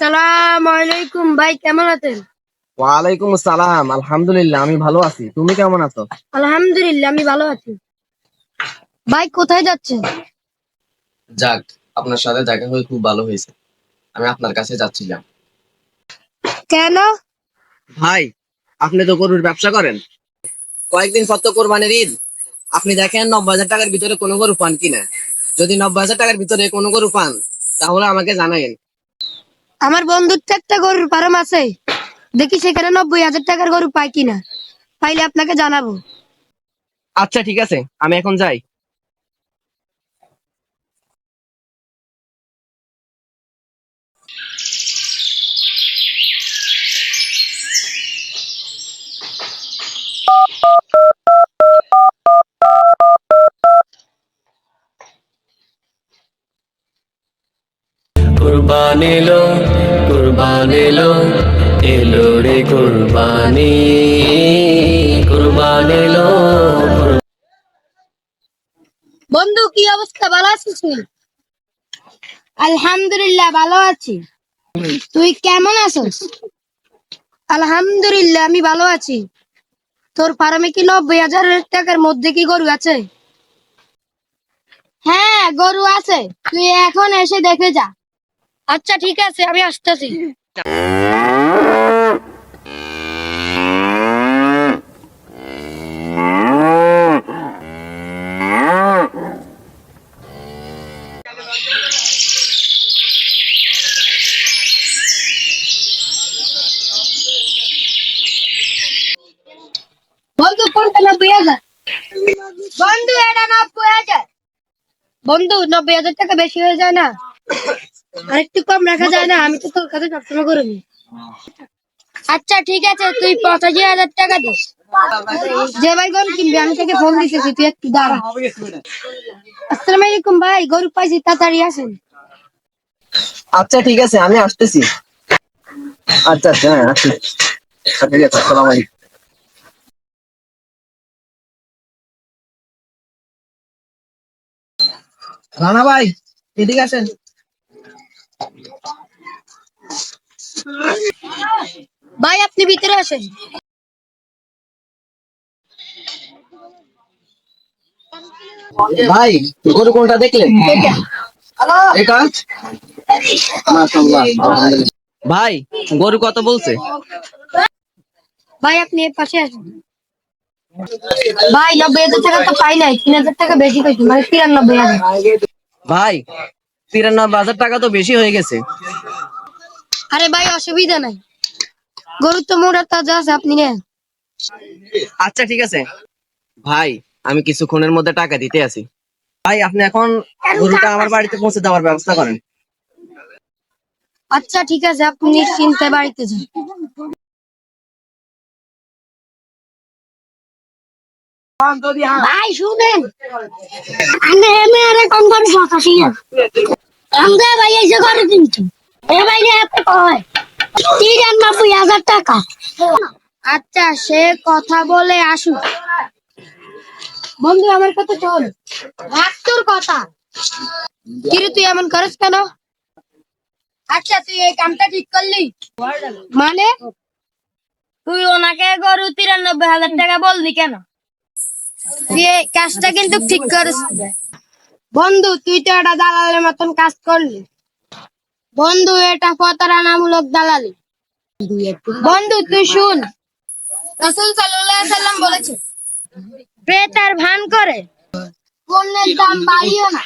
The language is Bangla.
আসসালামু আলাইকুম ভাই কেমন আছেন? ওয়ালাইকুম আসসালাম আলহামদুলিল্লাহ আমি ভালো আছি। তুমি কেমন আছো? আলহামদুলিল্লাহ আমি ভালো আছি। ভাই কোথায় যাচ্ছেন? যাক আপনার সাথে দেখা হয়ে খুব ভালো হয়েছে। আমি আপনার কাছে যাচ্ছিলাম। কেন? ভাই আপনি তো গরুর ব্যবসা করেন। কয়েকদিন পর তো কোরবানির ঈদ। আপনি দেখেন নব্বই হাজার টাকার ভিতরে কোনো গরু পান কিনা। যদি নব্বই হাজার টাকার ভিতরে কোনো গরু পান তাহলে আমাকে জানাইন আমার বন্ধুর চারটা গরুর ফার্ম আছে। দেখি সেখানে নব্বই হাজার টাকার গরু পাই কিনা। পাইলে আপনাকে জানাব। আচ্ছা ঠিক আছে। আমি এখন যাই। কুরবান এলো কুরবান এলো এলো রে কুরবানি। কুরবান এলো বন্ধু কি অবস্থা? ভালো আছিস আলহামদুলিল্লাহ ভালো আছি। তুই কেমন আছিস? আলহামদুলিল্লাহ আমি ভালো আছি। তোর ফার্মে কি নব্বই হাজার টাকার মধ্যে কি গরু আছে? হ্যাঁ গরু আছে। তুই এখন এসে দেখে যা। আচ্ছা ঠিক আছে আমি আসতেছি। বন্ধু কোনটা নব্বই হাজার? বন্ধু এটা নব্বই হাজার। বন্ধু নব্বই হাজার টাকা বেশি হয়ে যায় না? আরেকটু কম রাখা যায় না আমি তো তোর কাছে সবসময় করে নিই আচ্ছা ঠিক আছে তুই পঁচাশি হাজার টাকা দিস যে ভাই গরু কিনবি আমি তোকে ফোন দিতেছি তুই একটু দাঁড়া। আসসালামু আলাইকুম ভাই গরু পাইছি তাড়াতাড়ি আসেন। আচ্ছা ঠিক আছে আমি আসতেছি। আচ্ছা আচ্ছা হ্যাঁ আসছি। আচ্ছা, ঠিক আছে আসসালামু আলাইকুম। রানা ভাই এদিকে আসেন। ভাই আপনি ভিতরে আসেন। ভাই গরু কোনটা দেখলেন? এটা। ভাই গরু কত বলছে? ভাই আপনি এর পাশে আসেন। ভাই নব্বই হাজার টাকা তো পাই নাই তিন হাজার টাকা বেশি কইছি মানে তিরানব্বই হাজার। ভাই তিরানব্বই হাজার টাকা তো বেশি হয়ে গেছে। আরে ভাই অসুবিধা নাই। গরুর তো মোটা তাজা আছে আপনি নেন। আচ্ছা ঠিক আছে। ভাই আমি কিছুক্ষণের মধ্যে টাকা দিতে আছি ভাই আপনি এখন গরুটা আমার বাড়িতে পৌঁছে দেওয়ার ব্যবস্থা করেন। আচ্ছা ঠিক আছে আপনি নিশ্চিন্তে বাড়িতে যান। ভাই শুনেন। আমি এমনি আরে কম করে পঁচাশি আমরা ভাই এসে করে কিন্তু। এ ভাই নিয়ে এত কয়? তিরানব্বই হাজার টাকা। আচ্ছা সে কথা বলে আসুক বন্ধু আমার কথা চল রাখ তোর কথা। কিরে তুই এমন করিস কেন? আচ্ছা তুই এই কামটা ঠিক করলি। মানে? তুই ওনাকে গরু তিরানব্বই হাজার টাকা বললি কেন? তুই কাজটা কিন্তু ঠিক করিস বন্ধু তুই তো এটা দালালের মতন কাজ করলি। বন্ধু এটা প্রতারণামূলক দালালি। বন্ধু তুই শুন। রসুল সাল্লাল্লাহু আলাইহি সাল্লাম বলেছে ক্রেতার ভান করে। পণ্যের দাম বাড়িও না।